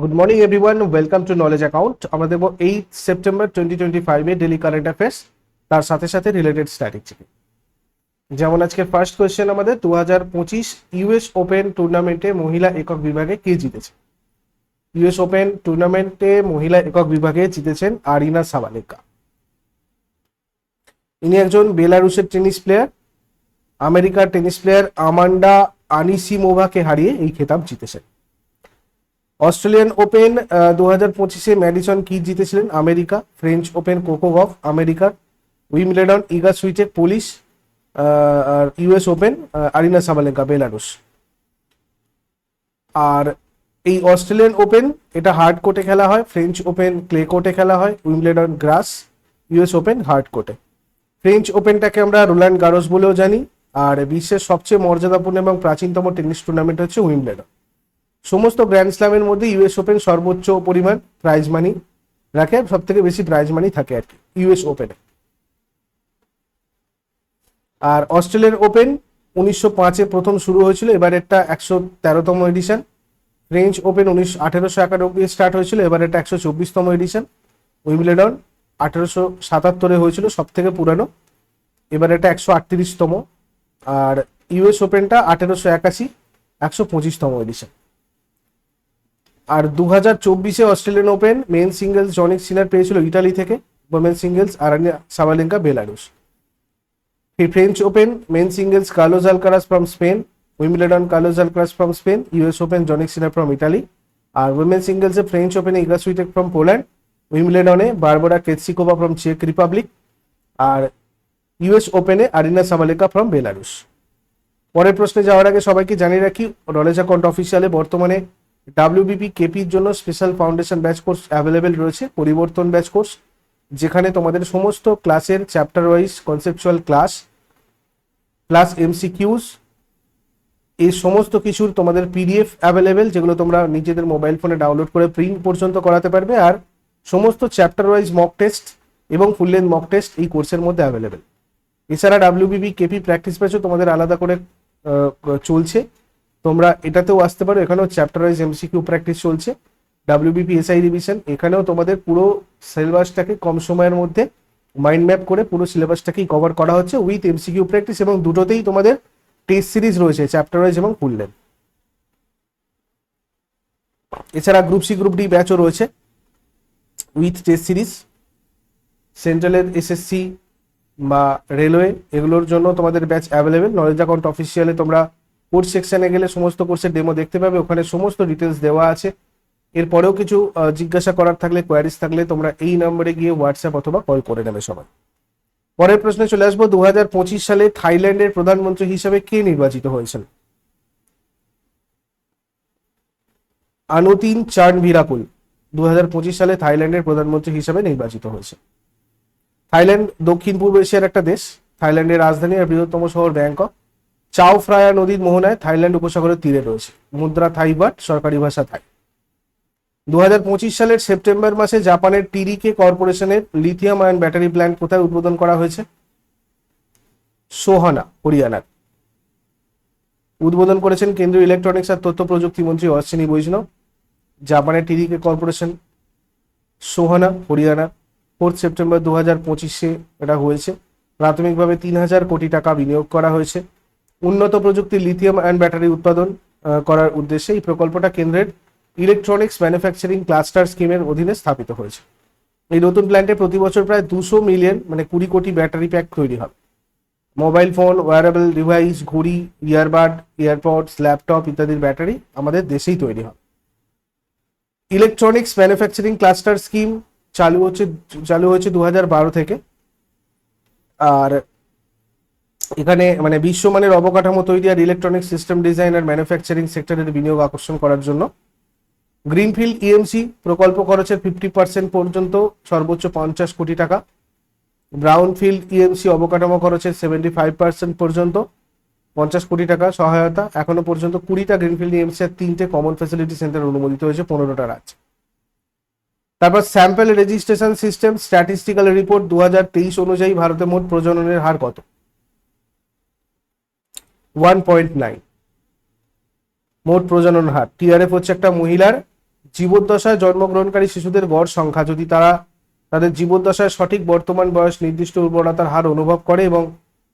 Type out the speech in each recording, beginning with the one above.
Good morning everyone welcome to Knowledge Account আমরা দেবো eight September twenty twenty ফাইভে daily current affairs তার সাথে সাথে রিলেটেড স্ট্র্যাটেজি যেমন আজকে ফার্স্ট কোয়েশ্চেন আমাদের দু হাজার পঁচিশ ইউএস ওপেন টুর্নামেন্টে মহিলা একক বিভাগে কে জিতেছে? ইউএস ওপেন টুর্নামেন্টে মহিলা একক বিভাগে জিতেছেন আরিনা সাবালিকা। ইনি একজন বেলারুসের টেনিস প্লেয়ার আমেরিকার টেনিস প্লেয়ার আমান্ডা আনিসিমোভাকে হারিয়ে এই খেতাব জিতেছেন। অস্ট্রেলিয়ান ওপেন দু হাজার পঁচিশে ম্যাডিসন কি জিতেছিলেন? আমেরিকা, ফ্রেঞ্চ ওপেন কোকোগফ আমেরিকার উইমলেডন ইগা সুইটেক পুলিশ আর US Open Aryna Sabalenka Belarus আর এই অস্ট্রেলিয়ান ওপেন, এটা হার্ড কোর্টে খেলা হয়, ফ্রেঞ্চ ওপেন, ক্লে কোর্টে খেলা হয় Wimbledon grass, US Open, hard কোর্টে। ফ্রেঞ্চ ওপেনটাকে আমরা রোল্যান্ড গারোস বলেও জানি, আর বিশ্বের সবচেয়ে মর্যাদাপূর্ণ এবং প্রাচীনতম টেনিস টুর্নামেন্ট হচ্ছে উইমলেডন সমস্ত গ্র্যান্ড স্ল্যামের মধ্যে ইউএস ওপেন সর্বোচ্চ পরিমাণ প্রাইজ মানি রাখে সব থেকে বেশি প্রাইজ মানি থাকে আর কি ইউএস ওপেনে আর অস্ট্রেলিয়ান ওপেন উনিশশো পাঁচে প্রথম শুরু হয়েছিল, এবার এটা একশো তেরোতম এডিশন ফ্রেঞ্চ ওপেন উনিশ, আঠেরোশো একানব্বই স্টার্ট হয়েছিল, এবার এটা একশো চব্বিশতম এডিশন উইমলেডন আঠেরোশো সাতাত্তরে হয়েছিল সব থেকে পুরানো, এবার এটা একশো আটত্রিশতম। আর ইউএস ওপেনটা আঠেরোশো একাশি, একশো পঁচিশতম এডিশন আর দু হাজার চব্বিশে Australian Open, men singles Jannik Sinner পেয়েছিল ইটালি থেকে women singles Aryna Sabalenka Belarus French Open, men singles Carlos Alcaraz from Spain Wimbledon Carlos Alcaraz from Spain US Open Jannik Sinner from Italy, R women সিঙ্গেলসে French ওপেনে Iga Swiatek from Poland উইমলেডনে Barbora Krejcikova from চেক Republic, আর US ওপেনে Aryna সাবালেকা from Belarus পরের প্রশ্নে যাওয়ার আগে সবাইকে জানিয়ে রাখি, নলেজ অ্যাকাউন্ট অফিসিয়ালে বর্তমানে ডাব্লিউবিপি কেপির জন্য special foundation batch course available রয়েছে, পরিবর্তন ব্যাচ কোর্স যেখানে তোমাদের সমস্ত ক্লাসের chapter wise conceptual class plus MCQs এই সমস্ত কিছুর তোমাদের পিডিএফ অ্যাভেলেবেল যেগুলো তোমরা নিজেদের মোবাইল ফোনে ডাউনলোড করে প্রিন্ট পর্যন্ত করাতে পারবে, আর সমস্ত চ্যাপ্টার ওয়াইজ মক টেস্ট এবং ফুল লেন্থ মক টেস্ট এই কোর্সের মধ্যে অ্যাভেলেবেল এছাড়া ডাব্লিউবিবি কেপি প্র্যাকটিস ব্যাচও তোমাদের আলাদা করে চলছে। তোমরা এটাতেও আসতে পারো, এখানেও চ্যাপ্টার ওয়াইজ এমসিকিউ প্র্যাকটিস চলছে। ডাব্লিউবিপি এসআই রিভিশন এখানেও তোমাদের পুরো সিলেবাসটাকে কম সময়ের মধ্যে মাইন্ড ম্যাপ করে পুরো সিলেবাসটাকেই কভার করা হচ্ছে উইথ এমসিকিউ প্র্যাকটিস এবং দুটোতেই তোমাদের টেস্ট সিরিজ রয়েছে চ্যাপ্টার ওয়াইজ এবং ফুল এছাড়া গ্রুপ সি গ্রুপ ডি ব্যাচও রয়েছে উইথ টেস্ট সিরিজ সেন্ট্রালের এসএসসি বা রেলওয়ে এগুলোর জন্য তোমাদের ব্যাচ অ্যাভেলেবেল নলেজ অ্যাকাউন্ট অফিসিয়ালে তোমরা কোর্স সেকশনে গেলে সমস্ত কোর্সের ডেমো দেখতে পাবে, ওখানে সমস্ত ডিটেলস দেওয়া আছে। এরপরেও কিছু জিজ্ঞাসা করার থাকলে কোয়ারিজ থাকলে তোমরা এই নম্বরে গিয়ে হোয়াটসঅ্যাপ অথবা কল করে নেবে সবাই। পরের প্রশ্নে চলে আসব দু হাজার পঁচিশ সালে থাইল্যান্ডের প্রধানমন্ত্রী হিসেবে কে নির্বাচিত হয়েছেন? আনুতিন চার্ন ভিরাকুল দু সালে থাইল্যান্ডের প্রধানমন্ত্রী হিসেবে নির্বাচিত হয়েছে। থাইল্যান্ড দক্ষিণ পূর্ব এশিয়ার একটা দেশ, থাইল্যান্ডের রাজধানী আর বৃহত্তম শহর ব্যাংকক। চাও ফ্রায়া নদীর মোহনায় থাইল্যান্ড উপসাগরের তীরে রয়েছে। মুদ্রা থাইবাট সরকারি ভাষা থাই। দুহাজার পঁচিশ সালের সেপ্টেম্বর মাসে জাপানের টিরিকে কর্পোরেশনের লিথিয়াম আয়ন ব্যাটারি প্ল্যান্ট কোথায় উদ্বোধন করা হয়েছে? সোহানা, হরিয়ানার। উদ্বোধন করেছেন কেন্দ্রীয় ইলেকট্রনিক্স আর তথ্য প্রযুক্তি মন্ত্রী অশ্বিনী বৈষ্ণব। জাপানের TDK corporation Sohna, Haryana, fourth September দু হাজার পঁচিশে এটা হয়েছে। প্রাথমিকভাবে তিন হাজার কোটি টাকা বিনিয়োগ করা হয়েছে। উন্নত প্রযুক্তির লিথিয়াম অ্যান্ড ব্যাটারি উৎপাদন করার উদ্দেশ্যে এই প্রকল্পটা কেন্দ্রের ইলেকট্রনিক্স ম্যানুফ্যাকচারিং ক্লাস্টার স্কিমের অধীনে স্থাপিত হয়েছে। এই নতুন প্ল্যান্টে প্রতি বছর প্রায় দুশো মিলিয়ন মানে কুড়ি কোটি ব্যাটারি প্যাক তৈরি হবে মোবাইল ফোন ওয়ারেবল ডিভাইস ঘড়ি ইয়ারবাড এয়ারপডস ল্যাপটপ ইত্যাদির ব্যাটারি আমাদের দেশেই তৈরি হবে ইলেকট্রনিক্স ম্যানুফ্যাকচারিং ক্লাস্টার স্কিম চালু হচ্ছে, চালু হয়েছে দু থেকে। আর এখানে মানে বিশ্বমানের অবকাঠামো তৈরি আর ইলেকট্রনিক সিস্টেম ডিজাইন আর ম্যানুফ্যাকচারিং সেক্টরের বিনিয়োগ আকর্ষণ করার জন্য। গ্রিনফিল্ড ইএমসি প্রকল্প খরচের ফিফটি পার্সেন্ট পর্যন্ত সর্বোচ্চ পঞ্চাশ কোটি টাকা। ব্রাউনফিল্ড ইএমসি অবকাঠামো খরচের সেভেন্টি ফাইভ পার্সেন্ট পর্যন্ত পঞ্চাশ কোটি টাকা সহায়তা। এখনও পর্যন্ত কুড়িটা গ্রিনফিল্ড ইএমসি আর তিনটে কমন ফ্যাসিলিটি সেন্টার অনুমোদিত হয়েছে পনেরোটা রাজ্য। তারপর sample registration system statistical report দু হাজার তেইশ অনুযায়ী ভারতে মোট প্রজননের হার কত? ওয়ান পয়েন্ট নাইন মোট প্রজনন হার। টিআরএফ হচ্ছে একটা মহিলার জীবদ্দশায় জন্মগ্রহণকারী শিশুদের গড় সংখ্যা। যদি তারা তাদের জীবদ্দশায় সঠিক বর্তমান বয়স, নির্দিষ্ট উর্বরতার হার অনুভব করে এবং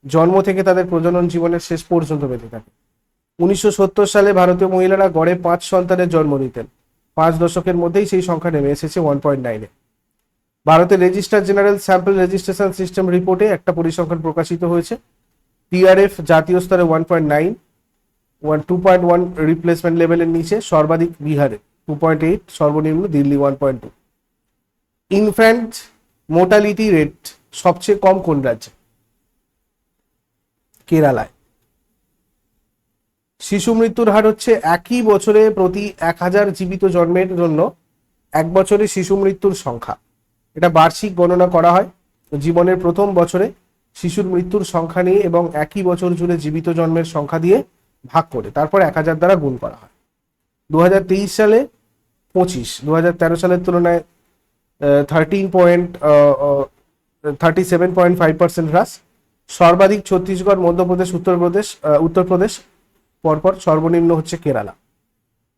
জন্ম থেকে তাদের প্রজনন জীবনের শেষ পর্যন্ত বেঁচে থাকে। উনিশশো সত্তর সালে ভারতীয় মহিলারা গড়ে পাঁচ সন্তানের জন্ম দিতেন পাঁচ দশকের মধ্যেই সেই সংখ্যা নেমে এসেছে ওয়ান পয়েন্ট নাইনে ভারতের registrar general sample registration system রিপোর্টে একটা পরিসংখ্যান প্রকাশিত হয়েছে। টিআরএফ জাতীয় স্তরে one point nine one two point one replacement লেভেলের নিচে, সর্বাধিক বিহারে টু পয়েন্ট এইট সর্বনিম্ন Delhi one point two infant mortality rate সবচেয়ে কম কোন রাজ্যে? কেরালায়। শিশু মৃত্যুর হার হচ্ছে একই বছরে প্রতি এক হাজার জীবিত জন্মের জন্য এক বছরে শিশু মৃত্যুর সংখ্যা। এটা বার্ষিক গণনা করা হয়। জীবনের প্রথম বছরে শিশুর মৃত্যুর সংখ্যা নিয়ে এবং একই বছর জুড়ে জীবিত জন্মের সংখ্যা দিয়ে ভাগ করে, তারপর এক হাজার দ্বারা গুণ করা হয়। দু হাজার তেইশ সালে পঁচিশ দু সালের তুলনায় thirteen point thirty seven point five percent হ্রাস। সর্বাধিক ছত্তিশগড়, মধ্যপ্রদেশ, উত্তরপ্রদেশ উত্তরপ্রদেশ, পরপর সর্বনিম্ন হচ্ছে কেরালা।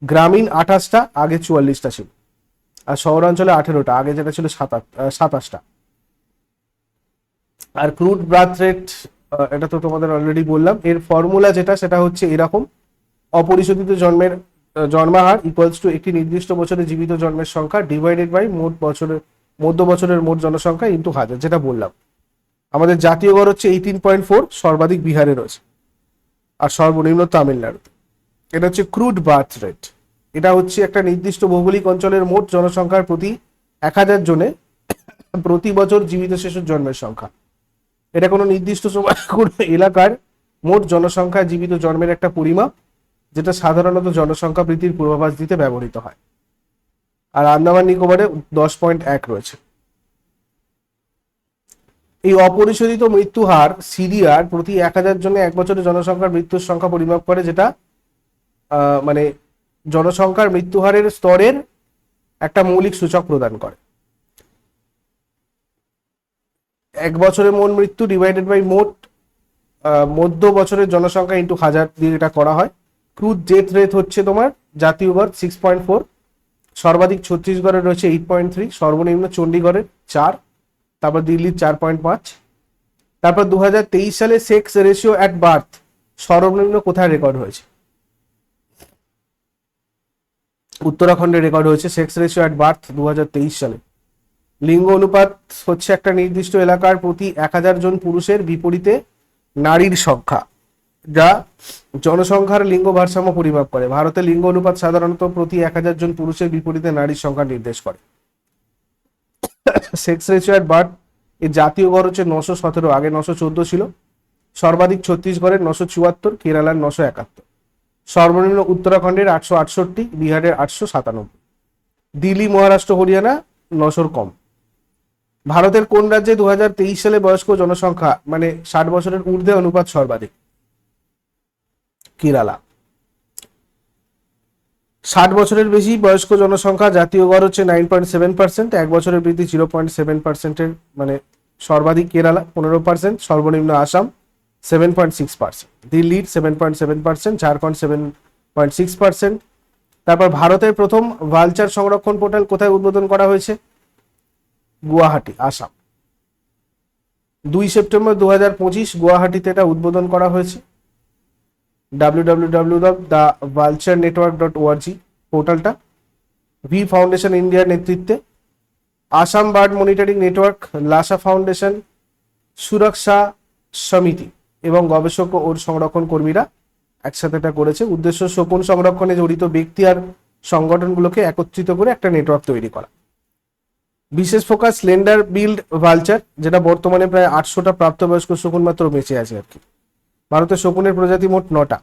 গ্রামীণ আঠাশটা, আগে চুয়াল্লিশটা ছিল। আর শহরাঞ্চলে আঠেরোটা, আগে যেটা ছিল সাতাশ সাতাশটা। আর ক্রুড ব্রাথ রেট এটা তো তোমাদের অলরেডি বললাম। এর ফর্মুলা যেটা, সেটা হচ্ছে এরকম। অপরিশোধিত জন্মের জন্মাহার ইকুয়ালস টু একটি নির্দিষ্ট বছরে জীবিত জন্মের সংখ্যা ডিভাইডেড বাই মোট বছরের মধ্য বছরের মোট জনসংখ্যা ইন্টু হাজার, যেটা বললাম। আমাদের জাতীয় গড় হচ্ছে এইটিন পয়েন্ট ফোর সর্বাধিক বিহারে রয়েছে। আর সর্বনিম্ন তামিলনাড়ু এটা হচ্ছে ক্রুড বার্থ রেট এটা হচ্ছে একটা নির্দিষ্ট ভৌগোলিক অঞ্চলের মোট জনসংখ্যার প্রতি এক হাজার জনে প্রতি বছর জীবিত শিশুর জন্মের সংখ্যা। এটা কোনো নির্দিষ্ট সময় কোনো এলাকার মোট জনসংখ্যা জীবিত জন্মের একটা পরিমাপ যেটা সাধারণত জনসংখ্যা বৃদ্ধির পূর্বাভাস দিতে ব্যবহৃত হয়। আর আন্দামান নিকোবরে দশ পয়েন্ট এক রয়েছে। এই অপরিশোধিত মৃত্যু হার সিরিয়ার প্রতি এক হাজার জনে এক বছরে জনসংখ্যার মৃত্যুর সংখ্যা পরিমাপ করে, যেটা মানে জনসংখ্যার মৃত্যু হারের স্তরের একটা মৌলিক সূচক প্রদান করে। এক বছরে মোট মৃত্যু ডিভাইডেড বাই মোট মধ্য বছরের জনসংখ্যা ইন্টু হাজার দিয়ে এটা করা হয়। ক্রুড ডেথ রেট হচ্ছে তোমার জাতীয় গড় সিক্স পয়েন্ট ফোর সর্বাধিক ছত্তিশগড়ের রয়েছে এইট পয়েন্ট থ্রি সর্বনিম্ন চণ্ডীগড়ের চার, তারপর দিল্লির চার পয়েন্ট পাঁচ। তারপর দু হাজার তেইশ সালে সেক্স রেশিও অ্যাট বার্থ সর্বনিম্ন কোথায় রেকর্ড হয়েছে? উত্তরাখণ্ডে রেকর্ড হয়েছে সেক্স রেশিও অ্যাট বার্থ দু হাজার তেইশ সালে। লিঙ্গ অনুপাত হচ্ছে একটা নির্দিষ্ট এলাকার প্রতি এক হাজার জন পুরুষের বিপরীতে নারীর সংখ্যা, যা জনসংখ্যার লিঙ্গ ভারসাম্য পরিমাপ করে। ভারতে লিঙ্গ অনুপাত সাধারণত প্রতি এক হাজার জন পুরুষের বিপরীতে নারীর সংখ্যা নির্দেশ করে। সেক্স রেশিও অ্যাট এর জাতীয় গড় হচ্ছে নশো সতেরো, আগে নশো চোদ্দ ছিল। সর্বাধিক ছত্তিশগড়ের নশো চুয়াত্তর, কেরালার নশো একাত্তর। সর্বনিম্ন উত্তরাখণ্ডের আটশো আটষট্টি, বিহারের আটশো সাতানব্বই। দিল্লি, মহারাষ্ট্র, হরিয়ানা নশোর কম। ভারতের কোন রাজ্যে দু হাজার তেইশ সালে বয়স্ক জনসংখ্যা মানে ষাট বছরের ঊর্ধ্বে অনুপাত সর্বাধিক? কেরালা। ষাট বছরের বেশি বয়স্ক জনসংখ্যা, জাতীয় গড় হচ্ছে নাইন পয়েন্ট সেভেন পার্সেন্ট এক বছরের বৃদ্ধি জিরো পয়েন্ট সেভেন পার্সেন্টের মানে সর্বাধিক কেরালা, পনেরো পার্সেন্ট সর্বনিম্ন Assam seven point six percent দিল্লির seven point seven percent Jharkhand seven point six percent তারপর ভারতের প্রথম ভালচার সংরক্ষণ পোর্টাল কোথায় উদ্বোধন করা হয়েছে? গুয়াহাটি, আসাম। দুই সেপ্টেম্বর দু হাজার পঁচিশ গুয়াহাটিতে এটা উদ্বোধন করা হয়েছে। W W W the vulture network dot পোর্টালটা V foundation ইন্ডিয়ার নেতৃত্বে আসাম বার্ড মনিটরিং নেটওয়ার্ক, লাসা ফাউন্ডেশন, সুরক্ষা সমিতি এবং গবেষক ও সংরক্ষণ কর্মীরা একসাথে এটা করেছে। উদ্দেশ্য শকুন সংরক্ষণে জড়িত ব্যক্তি আর সংগঠনগুলোকে একত্রিত করে একটা নেটওয়ার্ক তৈরি করা। বিশেষ ফোকাস স্লেন্ডার বিল্ড ভালচার, যেটা বর্তমানে প্রায় আটশোটা প্রাপ্তবয়স্ক শকুন মাত্র বেঁচে আছে আর কি। ভারতের শকুনের প্রজাতি মোট নটা।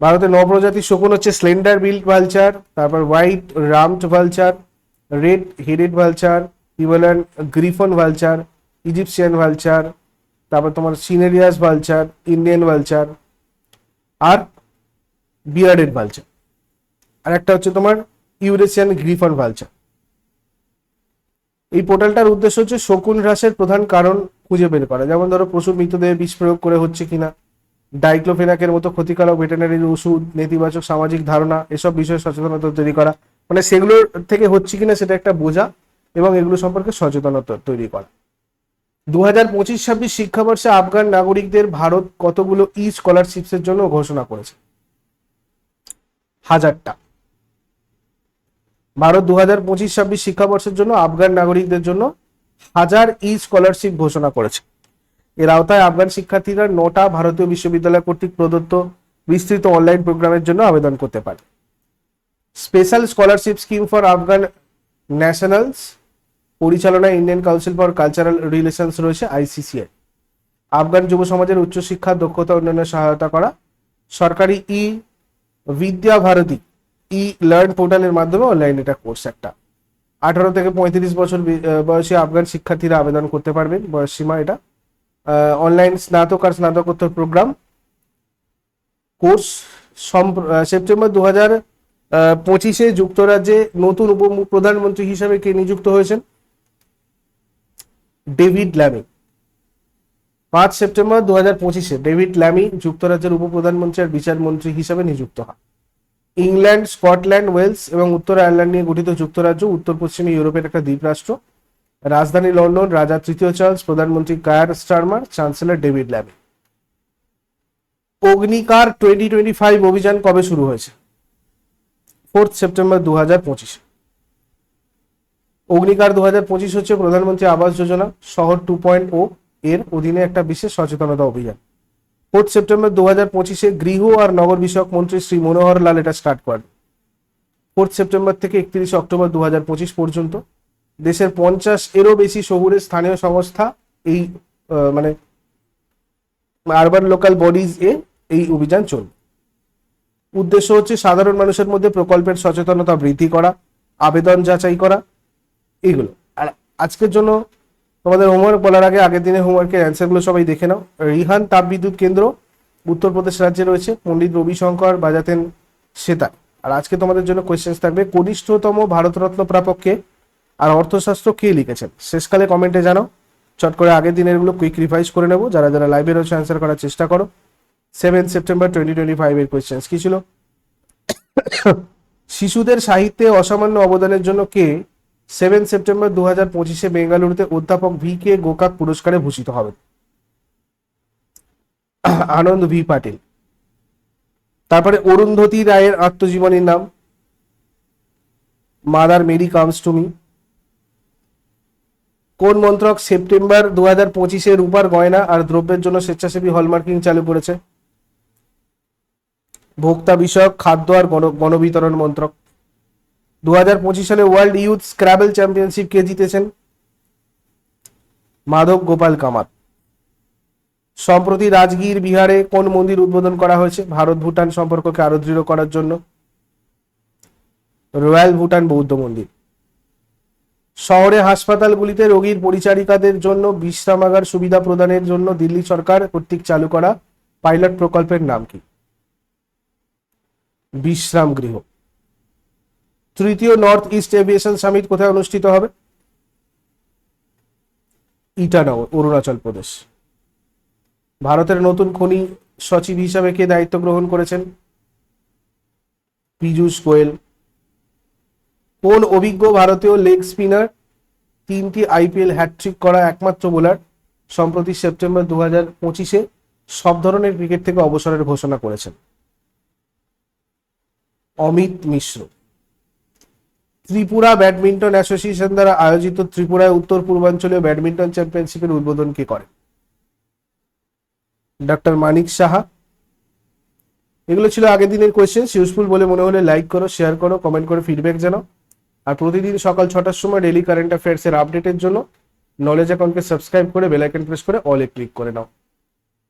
ভারতের ন প্রজাতির শকুন হচ্ছে স্লেন্ডার বিল্ড ভালচার, তারপর white rumped vulture, red headed vulture, Himalayan griffon vulture, Egyptian vulture, তারপর তোমার সিনেরিয়াস ভালচার, ইন্ডিয়ান ভালচার, আর বিয়ার্ডেড ভালচার। আর একটা হচ্ছে তোমার ইউরেশিয়ান গ্রিফন ভালচার। এই পোর্টালটার উদ্দেশ্য হচ্ছে শকুন হ্রাসের প্রধান কারণ খুঁজে বের করা। যেমন ধরো পশুর মৃতদেহে বিষ প্রয়োগ করে হচ্ছে কিনা, ডাইক্লোফেনাকের মতো ক্ষতিকারক ভেটেনারি ওষুধ, নেতিবাচক সামাজিক ধারণা, এসব বিষয়ে সচেতনতা তৈরি করা। মানে সেগুলোর থেকে হচ্ছে কিনা সেটা একটা বোঝা এবং এগুলো সম্পর্কে সচেতনতা তৈরি করা। দু হাজার পঁচিশ ছাব্বিশ শিক্ষাবর্ষে আফগান নাগরিকদের ভারত কতগুলো ই স্কলারশিপসের জন্য ঘোষণা করেছে? হাজারটা। ভারত দু হাজার পঁচিশ ছাব্বিশ শিক্ষাবর্ষের জন্য আফগান নাগরিকদের জন্য হাজার ই স্কলারশিপ ঘোষণা করেছে। এর আওতায় আফগান শিক্ষার্থীরা নটা ভারতীয় বিশ্ববিদ্যালয় কর্তৃক প্রদত্ত বিস্তৃত অনলাইন প্রোগ্রামের জন্য আবেদন করতে পারে। Special scholarship scheme for Afghan nationals পরিচালনায় Indian Council for Cultural Relations রয়েছে আইসিসিআই আফগান যুব সমাজের উচ্চশিক্ষা, দক্ষতা, উন্নয়নে সহায়তা করা। সরকারি ই, বিদ্যা ভারতী ই লার্ন পোর্টালের মাধ্যমে অনলাইন এটা কোর্স একটা। আঠারো থেকে পঁয়ত্রিশ বছর বয়সী আফগান শিক্ষার্থীরা আবেদন করতে পারবেন, বয়স সীমা এটা। অনলাইন স্নাতক আর স্নাতকোত্তর প্রোগ্রাম কোর্স সেপ্টেম্বর দু হাজার পঁচিশে যুক্তরাজ্যে নতুন উপ প্রধানমন্ত্রী হিসাবে কে নিযুক্ত হয়েছেন? David Lammy. পাঁচ সেপ্টেম্বর দু হাজার পঁচিশে ডেভিড ল্যামি যুক্তরাজ্যের উপপ্রধানমন্ত্রী আর বিচারমন্ত্রী হিসাবে নিযুক্ত হন। ইংল্যান্ড, স্কটল্যান্ড, ওয়েলস এবং উত্তর আয়ারল্যান্ড নিয়ে গঠিত যুক্তরাজ্য উত্তর পশ্চিমে ইউরোপের একটা দ্বীপরাষ্ট্র। রাজধানী লন্ডন, রাজা তৃতীয় চার্লস, প্রধানমন্ত্রী Keir Starmer, chancellor David Lammy অগ্নিকার twenty twenty five অভিযান কবে শুরু হয়েছে? ফোর্থ সেপ্টেম্বর দু হাজার পঁচিশে অগ্নিকার দু হাজার পঁচিশ হচ্ছে প্রধানমন্ত্রী আবাস যোজনা, শহর টু পয়েন্ট ও এর অধীনে একটা বিশেষ সচেতনতা অভিযান। ফোর্থ সেপ্টেম্বর দু হাজার পঁচিশে গৃহ আর নগর বিষয়ক মন্ত্রী শ্রী মনোহর লাল এটা স্টার্ট করেন। ফোর্থ সেপ্টেম্বর থেকে একত্রিশে অক্টোবর দু হাজার পঁচিশ পর্যন্ত। দেশের পঞ্চাশ এরও বেশি শহুরে স্থানীয় সংস্থা এই মানে আরবান লোকাল বডিজ এ এই অভিযান চলবে। উদ্দেশ্য হচ্ছে সাধারণ মানুষের মধ্যে প্রকল্পের সচেতনতা বৃদ্ধি করা, আবেদন যাচাই করা, এগুলো। আর আজকের জন্য তোমাদের হোমওয়ার্ক বলার আগে, আগের দিনের হোমওয়ার্কের অ্যান্সারগুলো সবাই দেখে নাও। রিহান তাপবিদ্যুৎ কেন্দ্র, উত্তরপ্রদেশ রাজ্যে রয়েছে পণ্ডিত রবিশঙ্কর, বাজাতেন সেতা আর আজকে তোমাদের জন্য কোয়েশ্চেন্স থাকবে, কনিষ্ঠতম ভারতরত্ন প্রাপককে আর অর্থশাস্ত্র কে লিখেছেন? শেষকালে কমেন্টে জানাও। চট করে আগের দিনেরগুলো কুইক রিভাইজ করে নেব। যারা যারা লাইভে রয়েছে অ্যান্সার করার চেষ্টা করো। সেভেন সেপ্টেম্বর টোয়েন্টি টোয়েন্টি ফাইভের কোয়েশ্চেন্স কি ছিল? শিশুদের সাহিত্যে অসামান্য অবদানের জন্য কে সেভেন সেপ্টেম্বর দু হাজার পঁচিশে বেঙ্গালুরুতে অধ্যাপক ভি কে গোকাক পুরস্কারে ভূষিত হবেন। আনন্দ ভি পাটিল। তারপরে অরুন্ধতী রায়ের আত্মজীবনীর নাম। Mother Mary comes to me. কোন মন্ত্রক সেপ্টেম্বর দু হাজার পঁচিশে রূপার গয়না আর দ্রব্যের জন্য স্বেচ্ছাসেবী হলমার্কিং চালু করেছে? ভোক্তা বিষয়ক, খাদ্য আর গণ গণবিতরণ মন্ত্রক। দু হাজার পঁচিশ সালে ওয়ার্ল্ড ইউথ স্ক্র্যাবেল চ্যাম্পিয়নশিপ কে জিতেছেন? মাধব গোপাল কামাত। সম্প্রতি রাজগীর বিহারে কোন মন্দির উদ্বোধন করা হয়েছে? ভারত ভুটান সম্পর্ককে আরও দৃঢ় করার জন্য। রয়্যাল ভুটান বৌদ্ধ মন্দির। শহরে হাসপাতালগুলিতে রোগীর পরিচারিকাদের জন্য বিশ্রামাগার সুবিধা প্রদানের জন্য দিল্লি সরকার কর্তৃক চালু করা পাইলট প্রকল্পের নাম কি? বিশ্রাম গৃহ। তৃতীয় নর্থ ইস্ট এভিয়েশন সামিট কোথায় অনুষ্ঠিত হবে? ইটানগর, অরুণাচল প্রদেশ। ভারতের নতুন খনি সচিব হিসাবে কে দায়িত্ব গ্রহণ করেছেন? পীযূষ গোয়েল। কোন অভিজ্ঞ ভারতীয় লেগ স্পিনার তিনটি আইপিএল হ্যাটট্রিক করা একমাত্র বোলার সম্প্রতি সেপ্টেম্বর দু হাজার পঁচিশে সব ধরনের ক্রিকেট থেকে অবসরের ঘোষণা করেছেন? অমিত মিশ্র। ত্রিপুরা ব্যাডমিন্টন অ্যাসোসিয়েশন দ্বারা আয়োজিত ত্রিপুরায় উত্তর পূর্বাঞ্চলীয় ব্যাডমিন্টন চ্যাম্পিয়নশিপের উদ্বোধন কে করে ডক্টর মানিক সাহা। এগুলো ছিল আগের দিনের কোয়েশ্চেন ইউজফুল বলে মনে হলে লাইক করো শেয়ার করো কমেন্ট করে ফিডব্যাক জানাও। আর প্রতিদিন সকাল ছটার সময় ডেলি কারেন্ট অ্যাফেয়ার্স এর আপডেটের জন্য নলেজ অ্যাকাউন্টকে সাবস্ক্রাইব করে বেল আইকন প্রেস করে অলে ক্লিক করে নাও।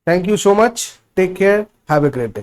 Thank you so much take care have a great day